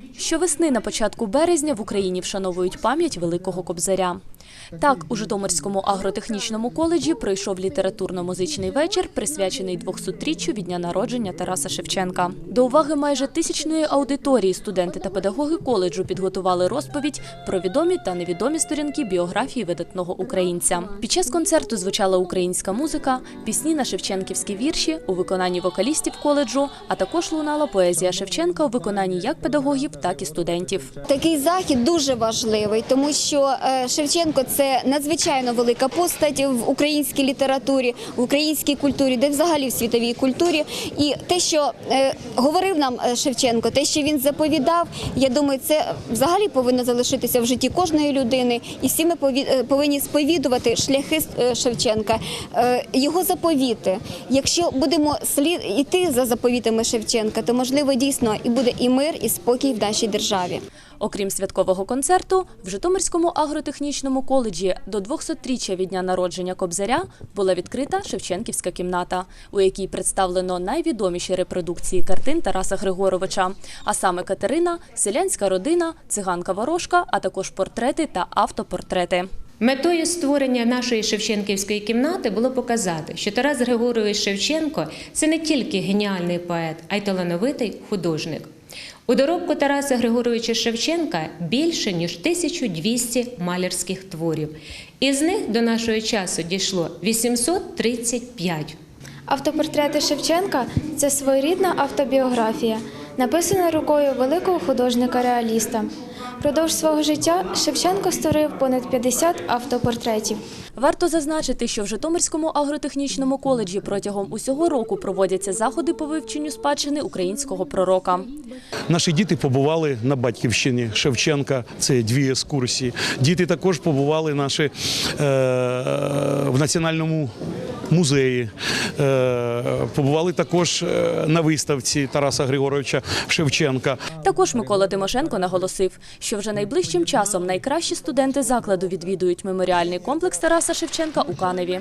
me Щовесни на початку березня в Україні вшановують пам'ять великого кобзаря. Так, у Житомирському агротехнічному коледжі пройшов літературно-музичний вечір, присвячений 200-річчю від дня народження Тараса Шевченка. До уваги майже тисячної аудиторії студенти та педагоги коледжу підготували розповідь про відомі та невідомі сторінки біографії видатного українця. Під час концерту звучала українська музика, пісні на шевченківські вірші у виконанні вокалістів коледжу, а також лунала поезія Шевченка у виконанні як педагогів, так і студентів. Такий захід дуже важливий, тому що е, Шевченко це надзвичайно велика постать в українській літературі, в українській культурі, де взагалі в світовій культурі. І те, що е, говорив нам е, Шевченко, те, що він заповідав, я думаю, це взагалі повинно залишитися в житті кожної людини. І всі ми повинні сповідувати шляхи Шевченка, його заповіти. Якщо будемо слід іти за заповітами Шевченка, то можливо дійсно і буде і мир, і спокій в нашій державі. Окрім святкового концерту, в Житомирському агротехнічному коледжі до 200-річчя від дня народження Кобзаря була відкрита Шевченківська кімната, у якій представлено найвідоміші репродукції картин Тараса Григоровича, а саме Катерина, селянська родина, циганка Ворожка, а також портрети та автопортрети. Метою створення нашої Шевченківської кімнати було показати, що Тарас Григорович Шевченко це не тільки геніальний поет, а й талановитий художник. У доробку Тараса Григоровича Шевченка більше ніж 1200 малярських творів. Із них до нашого часу дійшло 835. Автопортрети Шевченка це своєрідна автобіографія, написана рукою великого художника-реаліста. Продовж свого життя Шевченко створив понад 50 автопортретів. Варто зазначити, що в Житомирському агротехнічному коледжі протягом усього року проводяться заходи по вивченню спадщини українського пророка. Наші діти побували на батьківщині Шевченка. Це дві екскурсії. Діти також побували наші е, в національному музеї. Е, побували також е, на виставці Тараса Григоровича Шевченка. Також Микола Тимошенко наголосив, що вже найближчим часом найкращі студенти закладу відвідують меморіальний комплекс Тараса Шевченка у Каневі.